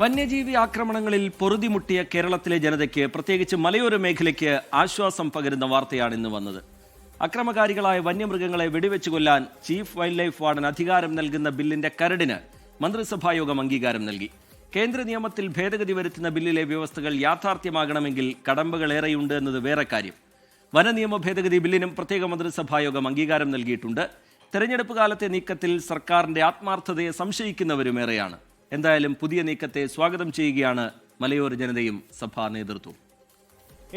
വന്യജീവി ആക്രമണങ്ങളിൽ പൊറുതിമുട്ടിയ കേരളത്തിലെ ജനതയ്ക്ക് പ്രത്യേകിച്ച് മലയോര മേഖലയ്ക്ക് ആശ്വാസം പകരുന്ന വാർത്തയാണ് ഇന്ന് വന്നത്. അക്രമകാരികളായ വന്യമൃഗങ്ങളെ വെടിവെച്ചു കൊല്ലാൻ ചീഫ് വൈൽഡ് ലൈഫ് വാർഡൻ അധികാരം നൽകുന്ന ബില്ലിന്റെ കരടിന് മന്ത്രിസഭായോഗം അംഗീകാരം നൽകി. കേന്ദ്ര നിയമത്തിൽ ഭേദഗതി വരുത്തുന്ന ബില്ലിലെ വ്യവസ്ഥകൾ യാഥാർത്ഥ്യമാകണമെങ്കിൽ കടമ്പകളേറെയുണ്ട് എന്നത് വേറെ കാര്യം. വനനിയമ ഭേദഗതി ബില്ലിനും പ്രത്യേക മന്ത്രിസഭായോഗം അംഗീകാരം നൽകിയിട്ടുണ്ട്. തെരഞ്ഞെടുപ്പ് കാലത്തെ നീക്കത്തിൽ സർക്കാരിന്റെ ആത്മാർത്ഥതയെ സംശയിക്കുന്നവരുമേറെയാണ് എന്തായാലും പുതിയ നീക്കത്തെ സ്വാഗതം ചെയ്യുകയാണ് മലയോര ജനതയും സഭാ നേതൃത്വവും.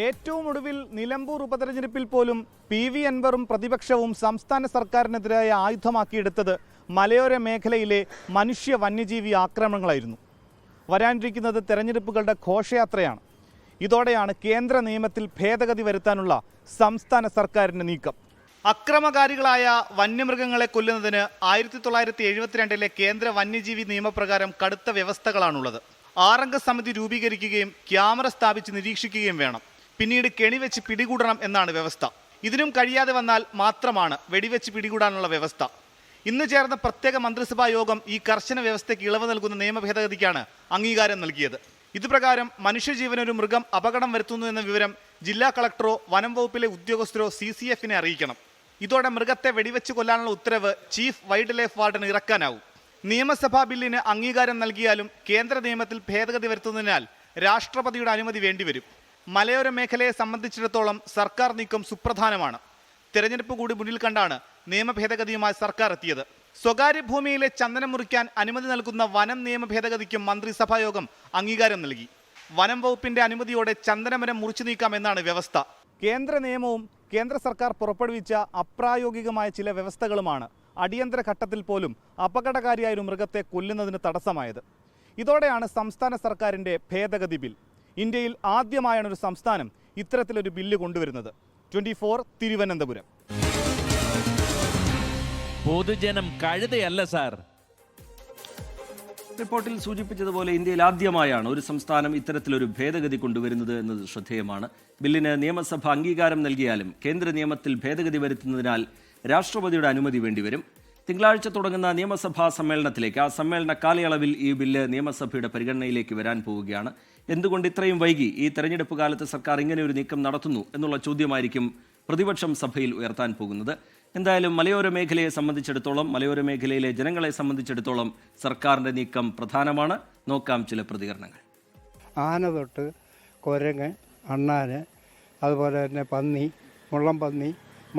ഏറ്റവും ഒടുവിൽ നിലമ്പൂർ ഉപതെരഞ്ഞെടുപ്പിൽ പോലും പി വി അൻവറും പ്രതിപക്ഷവും സംസ്ഥാന സർക്കാരിനെതിരായ ആയുധമാക്കിയെടുത്തത് മലയോര മേഖലയിലെ മനുഷ്യ വന്യജീവി ആക്രമണങ്ങളായിരുന്നു. വരാനിരിക്കുന്നത് തെരഞ്ഞെടുപ്പുകളുടെ ഘോഷയാത്രയാണ്. ഇതോടെയാണ് കേന്ദ്ര നിയമത്തിൽ ഭേദഗതി വരുത്താനുള്ള സംസ്ഥാന സർക്കാരിന്റെ നീക്കം. അക്രമകാരികളായ വന്യമൃഗങ്ങളെ കൊല്ലുന്നതിന് ആയിരത്തി തൊള്ളായിരത്തി എഴുപത്തിരണ്ടിലെ കേന്ദ്ര വന്യജീവി നിയമപ്രകാരം കടുത്ത വ്യവസ്ഥകളാണുള്ളത്. ആറംഗ സമിതി രൂപീകരിക്കുകയും ക്യാമറ സ്ഥാപിച്ച് നിരീക്ഷിക്കുകയും വേണം. പിന്നീട് കെണിവെച്ച് പിടികൂടണം എന്നാണ് വ്യവസ്ഥ. ഇതിനും കഴിയാതെ വന്നാൽ മാത്രമാണ് വെടിവെച്ച് പിടികൂടാനുള്ള വ്യവസ്ഥ. ഇന്ന് ചേർന്ന പ്രത്യേക മന്ത്രിസഭാ യോഗം ഈ കർശന വ്യവസ്ഥയ്ക്ക് ഇളവ് നൽകുന്ന നിയമ ഭേദഗതിക്കാണ് അംഗീകാരം നൽകിയത്. ഇതുപ്രകാരം മനുഷ്യജീവനൊരു മൃഗം അപകടം വരുത്തുന്നു എന്ന വിവരം ജില്ലാ കളക്ടറോ വനം വകുപ്പിലെ ഉദ്യോഗസ്ഥരോ സി അറിയിക്കണം. ഇതോടെ മൃഗത്തെ വെടിവെച്ച് കൊല്ലാനുള്ള ഉത്തരവ് ചീഫ് വൈൽഡ് ലൈഫ് വാർഡന് ഇറക്കാനാവും. നിയമസഭാ ബില്ലിന് അംഗീകാരം നൽകിയാലും കേന്ദ്ര നിയമത്തിൽ ഭേദഗതി വരുത്തുന്നതിനാൽ രാഷ്ട്രപതിയുടെ അനുമതി വേണ്ടിവരും. മലയോര മേഖലയെ സംബന്ധിച്ചിടത്തോളം സർക്കാർ നീക്കം സുപ്രധാനമാണ്. തെരഞ്ഞെടുപ്പ് കൂടി മുന്നിൽ കണ്ടാണ് നിയമ ഭേദഗതിയുമായി സർക്കാർ എത്തിയത്. സ്വകാര്യ ഭൂമിയിലെ ചന്ദനം മുറിക്കാൻ അനുമതി നൽകുന്ന വനം നിയമ ഭേദഗതിക്കും മന്ത്രിസഭായോഗം അംഗീകാരം നൽകി. വനം വകുപ്പിന്റെ അനുമതിയോടെ ചന്ദനമരം മുറിച്ചു നീക്കാം എന്നാണ് വ്യവസ്ഥ. കേന്ദ്ര നിയമവും കേന്ദ്ര സർക്കാർ പുറപ്പെടുവിച്ച അപ്രായോഗികമായ ചില വ്യവസ്ഥകളുമാണ് അടിയന്തര ഘട്ടത്തിൽ പോലും അപകടകാരിയായ ഒരു മൃഗത്തെ കൊല്ലുന്നതിന് തടസ്സമായത്. ഇതോടെയാണ് സംസ്ഥാന സർക്കാരിന്റെ ഭേദഗതി ബിൽ. ഇന്ത്യയിൽ ആദ്യമായാണ് ഒരു സംസ്ഥാനം ഇത്തരത്തിലൊരു ബില്ല് കൊണ്ടുവരുന്നത്. Twenty four Thiruvananthapuram. പൊതുജനം കഴുതയല്ല സാർ. റിപ്പോർട്ടിൽ സൂചിപ്പിച്ചതുപോലെ ഇന്ത്യയിൽ ആദ്യമായാണ് ഒരു സംസ്ഥാനം ഇത്തരത്തിലൊരു ഭേദഗതി കൊണ്ടുവരുന്നത് എന്നത് ശ്രദ്ധേയമാണ്. ബില്ലിന് നിയമസഭ അംഗീകാരം നൽകിയാലും കേന്ദ്ര നിയമത്തിൽ ഭേദഗതി വരുത്തുന്നതിനാൽ രാഷ്ട്രപതിയുടെ അനുമതി വേണ്ടിവരും. തിങ്കളാഴ്ച തുടങ്ങുന്ന നിയമസഭാ സമ്മേളനത്തിലേക്ക് ആ സമ്മേളന കാലയളവിൽ ഈ ബില്ല് നിയമസഭയുടെ പരിഗണനയിലേക്ക് വരാൻ പോവുകയാണ്. എന്തുകൊണ്ട് ഇത്രയും വൈകി ഈ തെരഞ്ഞെടുപ്പ് കാലത്ത് സർക്കാർ ഇങ്ങനെ ഒരു നീക്കം നടത്തുന്നു എന്നുള്ള ചോദ്യമായിരിക്കും പ്രതിപക്ഷം സഭയിൽ ഉയർത്താൻ പോകുന്നത്. എന്തായാലും മലയോര മേഖലയെ സംബന്ധിച്ചിടത്തോളം മലയോര മേഖലയിലെ ജനങ്ങളെ സംബന്ധിച്ചിടത്തോളം സർക്കാരിന്റെ നീക്കം പ്രധാനമാണ്. നോക്കാം ചില പ്രതികരണങ്ങൾ. ആന തൊട്ട് കുരങ്ങ് അണ്ണാന് അതുപോലെ തന്നെ പന്നി മുള്ളം പന്നി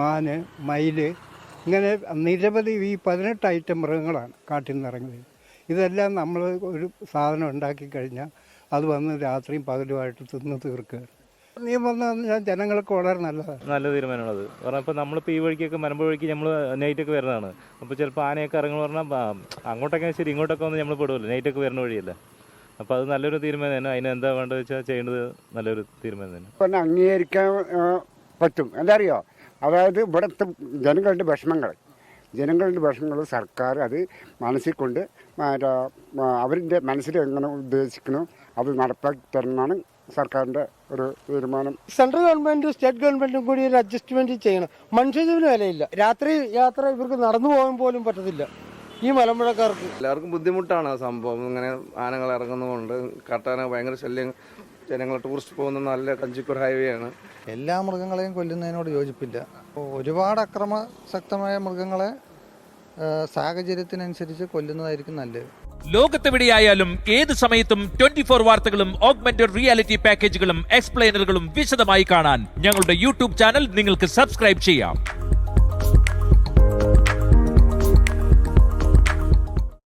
മാന് മയിൽ ഇങ്ങനെ നിരവധി ഈ പതിനെട്ട് ഐറ്റം മൃഗങ്ങളാണ് കാട്ടിൽ നിന്ന് ഇറങ്ങുന്നത്. ഇതെല്ലാം നമ്മൾ ഒരു സാധനം ഉണ്ടാക്കി കഴിഞ്ഞാൽ അത് വന്ന് രാത്രിയും പകലുമായിട്ട് തിന്ന് തീർക്കുകയാണ്. നിയമം എന്ന് പറഞ്ഞാൽ ജനങ്ങൾക്ക് വളരെ നല്ലതാണ്. നല്ല തീരുമാനമാണത്. കാരണം ഇപ്പോൾ നമ്മളിപ്പോൾ ഈ വഴിക്കൊക്കെ മലമ്പുഴ വഴിക്ക് നമ്മൾ നൈറ്റൊക്കെ വരുന്നതാണ്. അപ്പോൾ ചിലപ്പോൾ ആനയൊക്കെ ഇറങ്ങുന്ന പറഞ്ഞാൽ അങ്ങോട്ടൊക്കെ ശരി ഇങ്ങോട്ടൊക്കെ വന്ന് നമ്മൾ പെടുമല്ലോ നൈറ്റൊക്കെ വരുന്ന വഴിയല്ല. അപ്പോൾ അത് നല്ലൊരു തീരുമാനം തന്നെ. അതിന് എന്താ വേണ്ടത് വെച്ചാൽ ചെയ്യേണ്ടത് നല്ലൊരു തീരുമാനം തന്നെ. പിന്നെ അംഗീകരിക്കാൻ പറ്റും. എന്താ അറിയോ അതായത് ഇവിടുത്തെ ജനങ്ങളുടെ വിഷമങ്ങൾ. ജനങ്ങളുടെ വിഷമങ്ങൾ സർക്കാർ അത് മനസ്സിൽ കൊണ്ട് അവരിന്റെ അവരുടെ മനസ്സിൽ എങ്ങനെ ഉദ്ദേശിക്കണോ അത് നടപ്പാക്കി തരണമെന്നാണ് സർക്കാരിന്റെ ഒരു തീരുമാനം. സെൻട്രൽ ഗവൺമെന്റും സ്റ്റേറ്റ് ഗവൺമെന്റും കൂടി ഒരു അഡ്ജസ്റ്റ്മെന്റ് ചെയ്യണം. മനുഷ്യജീവന് വിലയില്ല. രാത്രി യാത്ര ഇവർക്ക് നടന്നു പോകാൻ പോലും പറ്റത്തില്ല. ഈ മലമ്പുഴക്കാർക്ക്. എല്ലാവർക്കും ബുദ്ധിമുട്ടാണ് ആ സംഭവം. ഇങ്ങനെ ആനകൾ ഇറങ്ങുന്നതുകൊണ്ട് കാട്ടാന ഭയങ്കര ശല്യം. ജനങ്ങൾ ടൂറിസ്റ്റ് പോകുന്ന നല്ല കഞ്ചിക്കൂർ ഹൈവേ ആണ്. എല്ലാ മൃഗങ്ങളെയും കൊല്ലുന്നതിനോട് യോജിപ്പില്ല. ഒരുപാട് അക്രമ ശക്തമായ മൃഗങ്ങളെ സാഹചര്യത്തിനനുസരിച്ച് കൊല്ലുന്നതായിരിക്കും നല്ലത്. ലോകത്തെവിടെയായാലും ഏത് സമയത്തും ട്വന്റി ഫോർ വാർത്തകളും ഓഗ്മെന്റഡ് റിയാലിറ്റി പാക്കേജുകളും എക്സ്പ്ലെയിനറുകളും വിശദമായി കാണാൻ ഞങ്ങളുടെ യൂട്യൂബ് ചാനൽ നിങ്ങൾക്ക് സബ്സ്ക്രൈബ് ചെയ്യാം.